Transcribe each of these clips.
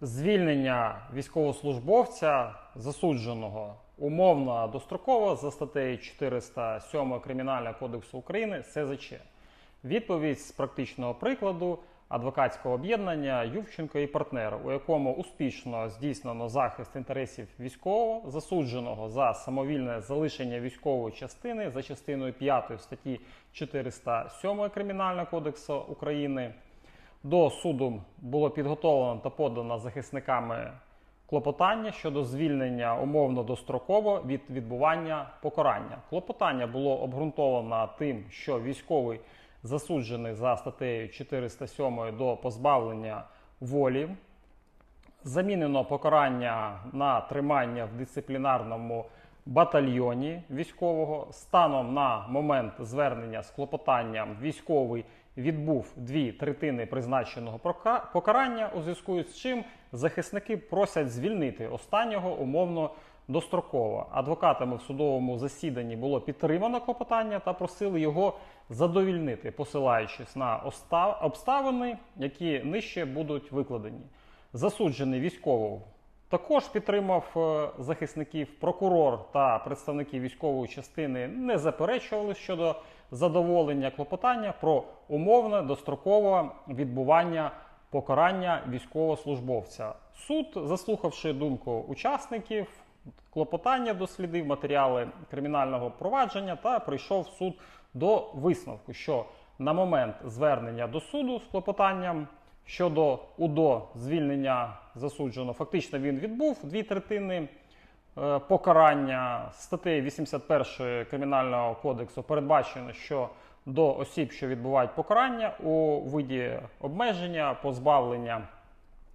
звільнення військовослужбовця засудженого умовно достроково за статтею 407 Кримінального кодексу України СЗЧ. Відповідь з практичного прикладу адвокатського об'єднання Ювченко і партнер, у якому успішно здійснено захист інтересів військового, засудженого за самовільне залишення військової частини за частиною 5 статті 407 Кримінального кодексу України. До суду було підготовлено та подано захисниками клопотання щодо звільнення умовно достроково від відбування покарання. Клопотання було обґрунтовано тим, що військовий засуджений за статтею 407 до позбавлення волі, замінено покарання на тримання в дисциплінарному батальйоні військового. Станом на момент звернення з клопотанням військовий відбув дві третини призначеного покарання, у зв'язку з чим захисники просять звільнити останнього умовно достроково. Адвокатами в судовому засіданні було підтримано клопотання та просили його задовільнити, посилаючись на обставини, які нижче будуть викладені. Засуджений військовий також підтримав е, захисників. Прокурор та представники військової частини не заперечували щодо задоволення клопотання про умовне дострокове відбування покарання військовослужбовця. Суд, заслухавши думку учасників, клопотання дослідив матеріали кримінального провадження та прийшов суд до висновку, що на момент звернення до суду з клопотанням щодо УДО звільнення засудженого, фактично він відбув дві третини е, покарання статтею 81 Кримінального кодексу передбачено, що до осіб, що відбувають покарання у виді обмеження, позбавлення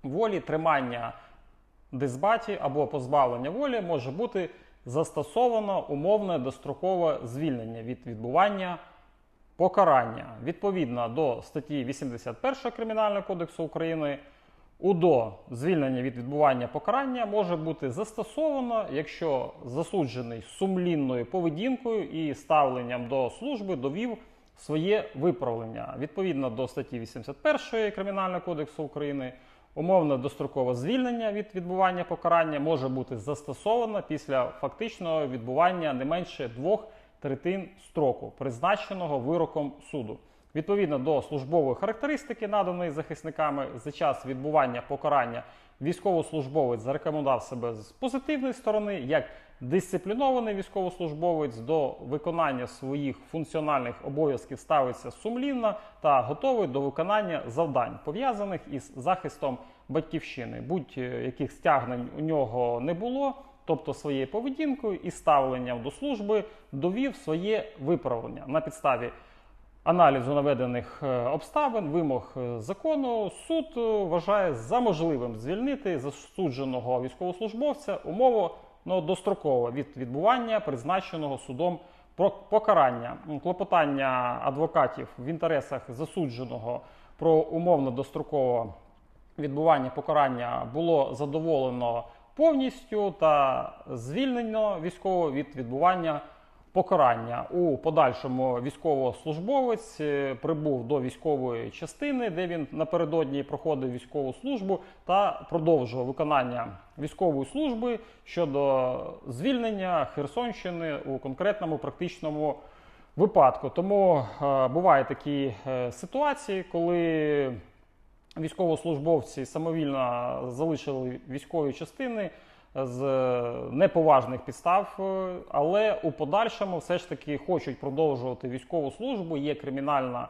волі, тримання дисбаті або позбавлення волі може бути застосовано умовне дострокове звільнення від відбування покарання. Відповідно до статті 81 Кримінального кодексу України, УДО звільнення від відбування покарання може бути застосовано, якщо засуджений сумлінною поведінкою і ставленням до служби довів своє виправлення. Відповідно до статті 81 Кримінального кодексу України, умовне дострокове звільнення від відбування покарання може бути застосовано після фактичного відбування не менше двох третин строку, призначеного вироком суду. Відповідно до службової характеристики, наданої захисниками за час відбування покарання, військовослужбовець зарекомендував себе з позитивної сторони як дисциплінований військовослужбовець до виконання своїх функціональних обов'язків ставиться сумлінно та готовий до виконання завдань, пов'язаних із захистом батьківщини. Будь-яких стягнень у нього не було. Тобто своєю поведінкою і ставленням до служби довів своє виправлення на підставі аналізу наведених е, обставин, вимог е, закону. Суд е, вважає за можливим звільнити засудженого військовослужбовця умово ну, достроково від відбування призначеного судом покарання. Клопотання адвокатів в інтересах засудженого про умовно дострокове відбування покарання було задоволено повністю та звільнено військово від відбування покарання. У подальшому військовослужбовець е, прибув до військової частини, де він напередодні проходив військову службу та продовжував виконання військової служби щодо звільнення Херсонщини у конкретному практичному випадку. Тому е, бувають такі е, ситуації, коли військовослужбовці самовільно залишили військові частини з неповажних підстав, е, але у подальшому все ж таки хочуть продовжувати військову службу. Є кримінальна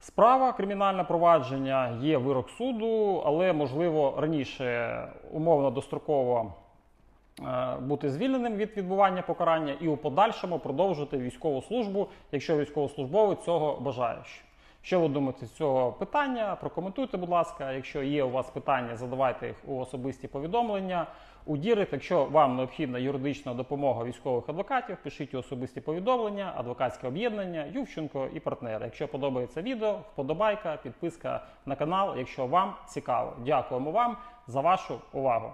справа, кримінальне провадження, є вирок суду, але можливо раніше умовно достроково е, бути звільненим від відбування покарання і у подальшому продовжувати військову службу, якщо військовослужбовець цього бажає. Що ви думаєте з цього питання? Прокоментуйте, будь ласка. Якщо є у вас питання, задавайте їх у особисті повідомлення. У Дірект, якщо вам необхідна юридична допомога військових адвокатів, пишіть особисті повідомлення, адвокатське об'єднання, Ювченко і партнери. Якщо подобається відео, вподобайка, підписка на канал, якщо вам цікаво. Дякуємо вам за вашу увагу.